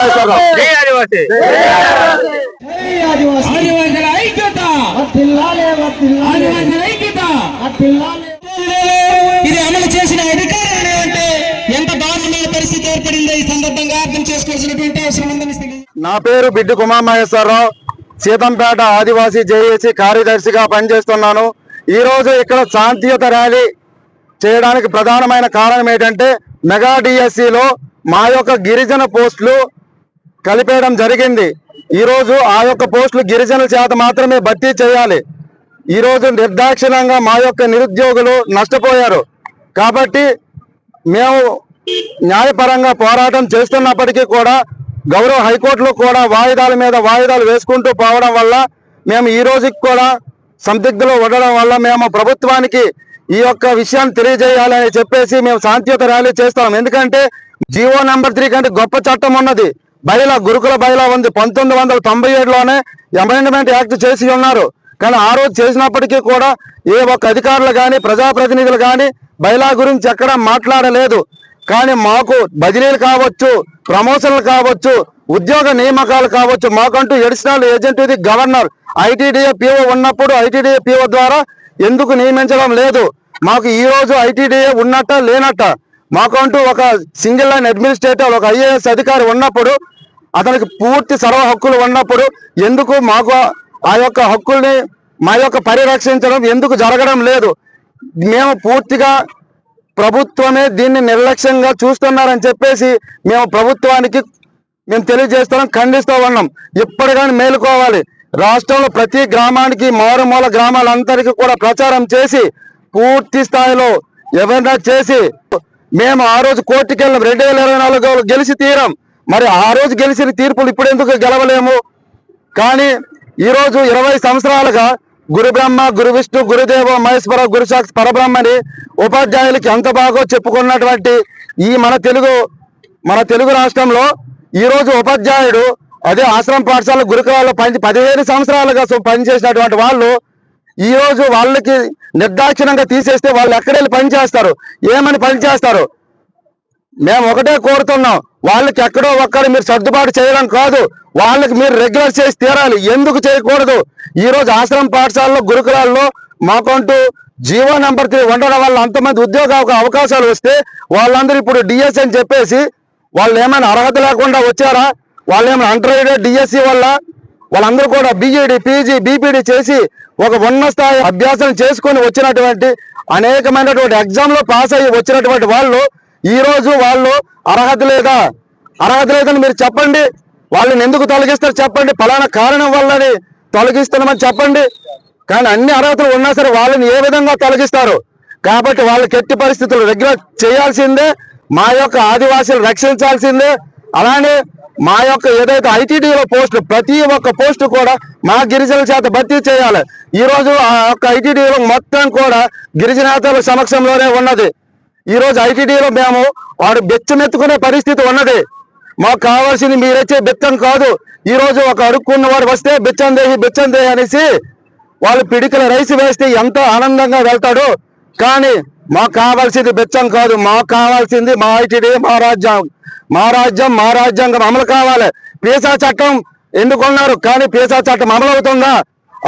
జై ఆదివాసీ. ఆదివాసుల ఐక్యత. ఆదివాసుల ఐక్యత. ఇది అమలు చేసిన అధికారులు అంటే ఎంత దారుణమైన పరిస్థితి ఏర్పడిందో ఈ సందర్భంగా అర్థం చేసుకోవాల్సినటువంటి అవసరం ఉందని. నా పేరు బిడ్డు కుమారమహేశ్వరరావు. సీతంపేట ఆదివాసీ జేఏసీ కార్యదర్శిగా పనిచేస్తున్నాను. ఈ రోజు ఇక్కడ శాంతియుత ర్యాలీ చేయడానికి ప్రధానమైన కారణం ఏంటంటే మెగా డిఎస్సిలో మా యొక్క గిరిజన పోస్టులు కలిపేయడం జరిగింది. ఈరోజు ఆ యొక్క పోస్టులు గిరిజనుల చేత మాత్రమే భర్తీ చేయాలి. ఈరోజు నిర్దాక్షిణ్యంగా మా యొక్క నిరుద్యోగులు నష్టపోయారు. కాబట్టి మేము న్యాయపరంగా పోరాటం చేస్తున్నప్పటికీ కూడా గౌరవ హైకోర్టులో కూడా వాయిదాల మీద వాయిదాలు వేసుకుంటూ పోవడం వల్ల మేము ఈ రోజుకి కూడా సందిగ్ధలో ఉండడం వల్ల మేము ప్రభుత్వానికి ఈ యొక్క విషయాన్ని తెలియజేయాలని చెప్పేసి మేము శాంతియుత ర్యాలీ చేస్తాం. ఎందుకంటే జీవో నెంబర్ త్రీ కంటే గొప్ప చట్టం ఉన్నది. బయల గురుకుల బయల ఉంది. పంతొమ్మిది వందల తొంభై ఏడులోనే అమెండ్మెంట్ యాక్ట్ చేసి ఉన్నారు. కానీ ఆ రోజు చేసినప్పటికీ కూడా ఏ ఒక్క అధికారులు కానీ ప్రజాప్రతినిధులు కానీ బయలా గురించి ఎక్కడ మాట్లాడలేదు. కానీ మాకు బదిలీలు కావచ్చు ప్రమోషన్లు కావచ్చు ఉద్యోగ నియామకాలు కావచ్చు మాకంటూ ఎడిషనల్ ఏజెంట్ ఇది గవర్నర్ ఐటీడీఏ పిఓ ఉన్నప్పుడు ఐటీడీఏ పిఓ ద్వారా ఎందుకు నియమించడం లేదు? మాకు ఈ రోజు ఐటీడీఏ ఉన్నట్ట లేనట్ట? మాకంటూ ఒక సింగిల్ లైన్ అడ్మినిస్ట్రేటర్ ఒక ఐఏఎస్ అధికారి ఉన్నప్పుడు అతనికి పూర్తి సర్వ హక్కులు ఉన్నప్పుడు ఎందుకు మాకు ఆ యొక్క హక్కుల్ని మా యొక్క పరిరక్షించడం ఎందుకు జరగడం లేదు? మేము పూర్తిగా ప్రభుత్వమే దీన్ని నిర్లక్ష్యంగా చూస్తున్నారని చెప్పేసి మేము ప్రభుత్వానికి మేము తెలియజేస్తున్నాం ఖండిస్తూ ఉన్నాం. ఇప్పటికైనా మేలుకోవాలి. రాష్ట్రంలో ప్రతి గ్రామానికి మారుమూల గ్రామాలందరికీ కూడా ప్రచారం చేసి పూర్తి స్థాయిలో ఎవరైనా చేసి మేము ఆ రోజు కోర్టుకి వెళ్ళాం రెండు వేల ఇరవై నాలుగు గెలిచి తీరాం. మరి ఆ రోజు గెలిచిన తీర్పులు ఇప్పుడు ఎందుకు గెలవలేము? కానీ ఈరోజు ఇరవై సంవత్సరాలుగా గురు బ్రహ్మ గురు విష్ణు గురుదేవ మహేశ్వర గురుసాక్షి పరబ్రహ్మని ఉపాధ్యాయులకి ఎంత బాగో చెప్పుకున్నటువంటి ఈ మన తెలుగు మన తెలుగు రాష్ట్రంలో ఈరోజు ఉపాధ్యాయుడు అదే ఆశ్రమ పాఠశాల గురుకులాల్లో పని పదిహేను సంవత్సరాలుగా పనిచేసినటువంటి వాళ్ళు ఈ రోజు వాళ్ళకి నిర్దాక్షిణంగా తీసేస్తే వాళ్ళు ఎక్కడెళ్ళి పని చేస్తారు? ఏమని పని చేస్తారు? మేము ఒకటే కోరుతున్నాం వాళ్ళకి ఎక్కడో ఒక్కడ మీరు సర్దుబాటు చేయడం కాదు వాళ్ళకి మీరు రెగ్యులర్ చేసి తీరాలి. ఎందుకు చేయకూడదు? ఈ రోజు ఆశ్రమ పాఠశాలలో గురుకులాల్లో మాకంటూ జీవో నెంబర్ త్రీ ఉండడం వల్ల అంతమంది ఉద్యోగ అవకాశాలు వస్తే వాళ్ళందరూ ఇప్పుడు డిఎస్ అని చెప్పేసి వాళ్ళు ఏమైనా అర్హత లేకుండా వచ్చారా? వాళ్ళు ఏమైనా అంటర్మీడియట్ డిఎస్సి వల్ల? వాళ్ళందరూ కూడా బీఈడి పీజీ బీపీడీ చేసి ఒక ఉన్న స్థాయి అభ్యాసం చేసుకొని వచ్చినటువంటి అనేకమైనటువంటి ఎగ్జామ్లో పాస్ అయ్యి వచ్చినటువంటి వాళ్ళు ఈ రోజు వాళ్ళు అర్హత లేదా? అర్హత లేదని మీరు చెప్పండి. వాళ్ళని ఎందుకు తొలగిస్తారు చెప్పండి. ఫలానా కారణం వల్లని తొలగిస్తున్నామని చెప్పండి. కానీ అన్ని అర్హతలు ఉన్నా సరే వాళ్ళని ఏ విధంగా తొలగిస్తారు? కాబట్టి వాళ్ళకి ఎట్టి పరిస్థితులు రెగ్యులర్ చేయాల్సిందే మా యొక్క ఆదివాసీలు రక్షించాల్సిందే. అలానే మా యొక్క ఏదైతే ఐటీడీలో పోస్టులు ప్రతి ఒక్క పోస్టు కూడా మా గిరిజనుల చేత భర్తీ చేయాలి. ఈరోజు ఆ యొక్క ఐటీడీలో మొత్తం కూడా గిరిజనేతల సమక్షంలోనే ఉన్నది. ఈరోజు ఐటీడీలో మేము వాడు బెచ్చమెత్తుకునే పరిస్థితి ఉన్నది. మాకు కావాల్సింది మీరొచ్చే బెచ్చం కాదు. ఈరోజు ఒక అడుక్కున్న వాడు వస్తే బెచ్చం దేహి బెచ్చం దేహి అనేసి వాళ్ళు పిడికల రైస్ వేస్తే ఎంత ఆనందంగా వెళ్తాడు. కానీ మాకు కావాల్సింది బెచ్చం కాదు మాకు కావాల్సింది మా ఐటీడీ మా రాజ్యం. మా రాజ్యం మా రాజ్యాంగం అమలు కావాలి. పీసా చట్టం ఎందుకున్నారు? కానీ పీసా చట్టం అమలు అవుతుందా?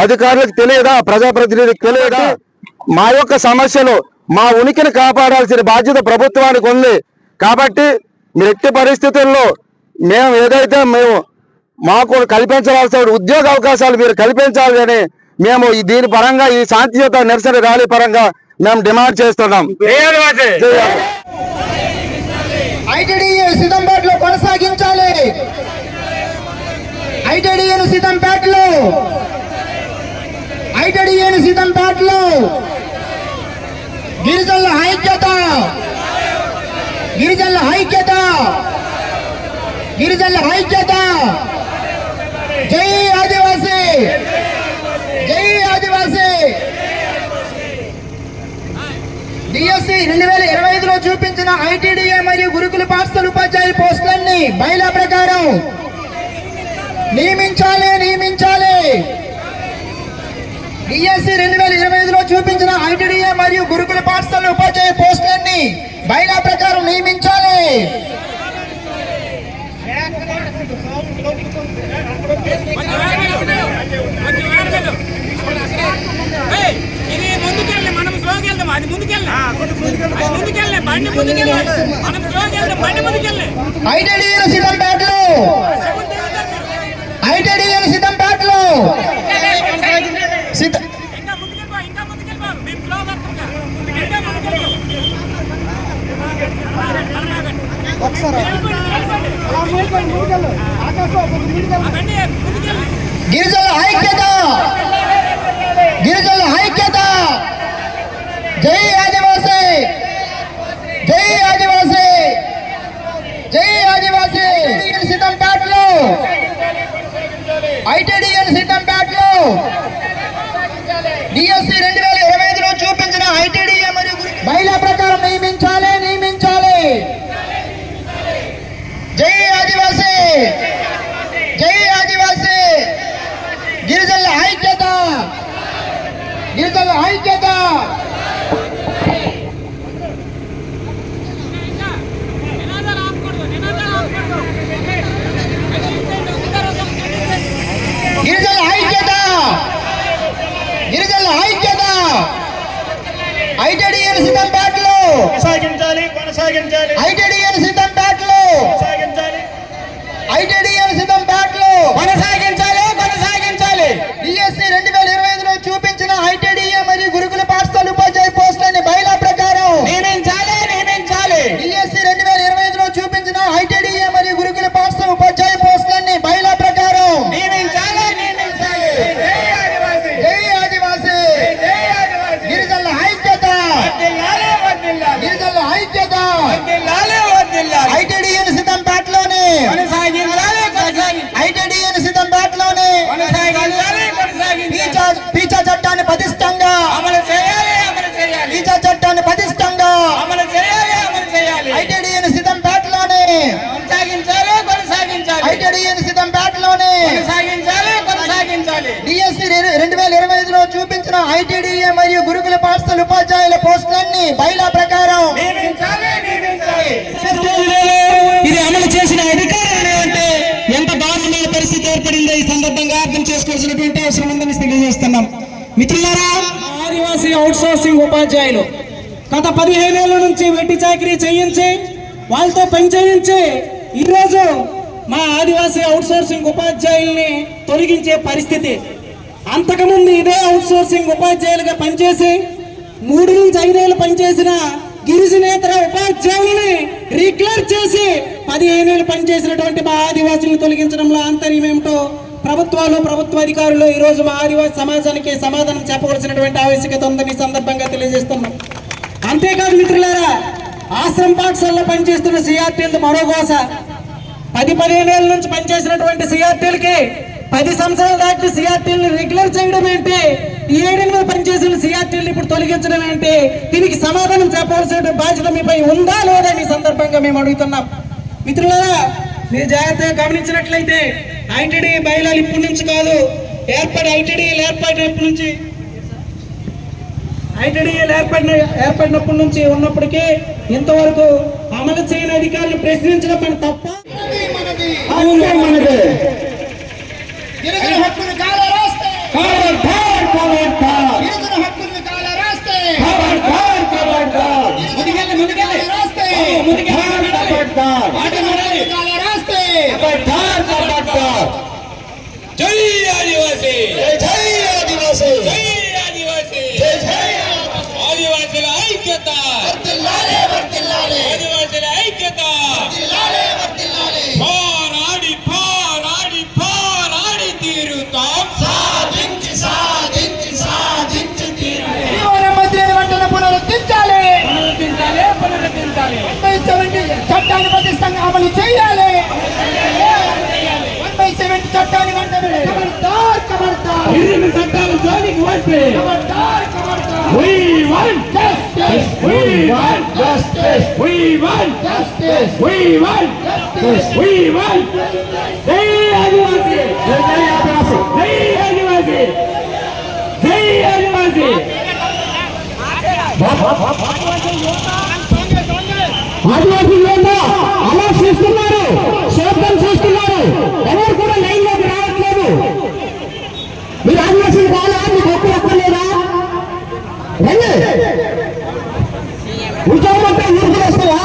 అధికారులకు తెలియదా? ప్రజాప్రతినిధికి తెలియదా? మా యొక్క సమస్యలు మా ఉనికిని కాపాడాల్సిన బాధ్యత ప్రభుత్వానికి ఉంది. కాబట్టి మీరు ఎట్టి పరిస్థితుల్లో మేము ఏదైతే మేము మాకు కల్పించవలసిన ఉద్యోగ అవకాశాలు మీరు కల్పించాలి అని మేము దీని పరంగా ఈ శాంతియుత నిరసన ర్యాలీ పరంగా మేము డిమాండ్ చేస్తున్నాం. జై ఆదివాసీ. ఐటీడీఏ సిద్ధంపేటలో కొనసాగించాలి. ఐటీడీఏను సిద్ధంపేటలో ఐటీడీఏను సిద్ధంపేటలో గిరిజనుల ఐక్యత. గిరిజనుల ఐక్యత. గిరిజనుల ఐక్యత. జై ఆదివాసీ జై ఆదివాసీ డిఎస్సి రెండు వేల ఇరవై ఐదులో చూపించిన ఐటీడీఏ మరియు గురుకుల పాఠశాల ఉపాధ్యాయుల పోస్టులన్నీ బయల ప్రకారం. నియమించాలి నియమించాలి. డిఎస్సి రెండు వేల ఇరవై ఐదులో చూపించిన ఐటీడీఏ మరియు గురుకుల పాఠశాల ఉపాధ్యాయ పోస్టులన్నీ బయల ప్రకారం నియమించాలి. ఇది ముందుకెళ్ళి మనం స్లోకి వెళ్దాం అది ముందుకెళ్ళి అది ముందుకెళ్ళి బండి ముందుకెళ్ళి సిద్ధంపేటలో సిద్ధంపేటలో స్లో వస్తుందా ఇంకా ముందుకెళ్ళిపో ఆ బండి ముందుకెళ్ళి గిరిజనుల ఐక్యత గిరిజనుల ఐక్యత జై ఆదివాసీ జై ఆదివాసీ జై ఆదివాసీ సిద్ధంపేటలో ఐటీడీఎల్ సిద్ధంపేటలో డిఎస్సి రెండు వేల ఇరవై ఐదులో చూపించిన ఐటీడీఏ మరియు మహిళా ప్రకారం నియమించాలి నియమించాలి. జై ఆదివాసీ. జై ఆదివాసీ. గిరిజనుల ఐక్యత. గిరిజనుల ఐక్యత నినాదాలు ఆపకూడదు నినాదాలు ఆపకూడదు గిరిజనుల ఐక్యత గిరిజనుల ఐక్యత ఐటీడీఎల్ సిద్ధంపేటలో కొనసాగించాలి ఐటీడీఏ మరియు గురుకుల పాఠశాల ఉపాధ్యాయుల పోస్టులన్నీ బయలా ప్రకారం. ఇది అమలు చేసిన అధికారులు అంటే ఎంత దారుణమైన పరిస్థితి ఏర్పడిందో ఈ సందర్భంగా అర్థం చేసుకోవాల్సినటువంటి అవసరం ఉందని తెలియజేస్తున్నాం. మిత్రులారా ఆదివాసీ అవుట్ సోర్సింగ్ ఉపాధ్యాయులు గత పదిహేనేళ్ళ నుంచి వెట్టి చాకరీ చేయించి వాళ్ళతో పని చేయించి ఈరోజు మా ఆదివాసీ అవుట్ సోర్సింగ్ ఉపాధ్యాయుల్ని తొలగించే పరిస్థితి అంతకుముందు ఇదే అవుట్సోర్సింగ్ ఉపాధ్యాయులుగా పనిచేసి మూడు నుంచి ఐదేళ్ళు పనిచేసిన గిరిజనేతర ఉపాధ్యాయుల్ని రిక్లేర్ చేసి పదిహేనేళ్ళు పనిచేసినటువంటి మా ఆదివాసులను తొలగించడంలో ఆంతర్యం ఏమిటో ప్రభుత్వాలు ప్రభుత్వ అధికారులు ఈరోజు మా ఆదివాసి సమాజానికి సమాధానం చెప్పవలసినటువంటి ఆవశ్యకత ఉందని సందర్భంగా తెలియజేస్తున్నాం. అంతేకాదు మిత్రులారా ఆశ్రమ పాఠశాలలో పనిచేస్తున్న సిఆర్టీలు మరో గోస. పది పదిహేను ఏళ్ళ నుంచి పనిచేసినటువంటి సిఆర్టీలకి పది సంవత్సరాలు దాటి సిఆర్టీలను రెగ్యులర్ చేయడం ఏంటి? ఏడెనిమిది పనిచేసిన సిఆర్టీలు ఇప్పుడు తొలగించడం ఏంటి? దీనికి సమాధానం చెప్పవలసిన బాధ్యత మీపై ఉందా లేదా ఈ సందర్భంగా మేము అడుగుతున్నాం. మిత్రులారా మీరు జాగ్రత్తగా గమనించినట్లయితే ఐటీడీ బయలాలు ఇప్పటి నుంచి కాదు ఏర్పడి ఐటీడీలు ఏర్పడినప్పటి నుంచి ఐటీడీఏలు ఏర్పడిన ఏర్పడినప్పటి నుంచి ఉన్నప్పటికీ ఇంతవరకు అమలు చేయని అధికారులు ప్రశ్నించడం మన తప్ప అవును. गिरधर हक निकाला रास्ते। खबरदार खबरदार। गिरधर हक निकाला रास्ते। खबरदार खबरदार। मुदगल मुदगल। रास्ते मुदगल खबरदार। आटे निकाला रास्ते। खबरदार खबरदार। అమలు చేయాలి వన్ బై సెవెంటీ చట్టాన్ని వెంటనే ఖబర్దార్ ఖబర్దార్ గిరిజన చట్టాలు జోలికి వస్తే ఖబర్దార్ ఖబర్దార్ We want justice We want justice. We want justice We want justice. We want జై ఆదివాసీ జై ఆదివాసీ జై ఆదివాసీ జై ఆదివాసీ ఆదివాసీ యువత అలా చూస్తున్నారు. శబ్దం చూస్తున్నారు. ఎవరు కూడా లైన్లోకి రావట్లేదు. మీరు ఆదివాసీలు కావాలా? మీకు హక్కులు అక్కర్లేదా రండి. ఉద్యోగం అంటే ఊరికి వస్తావా?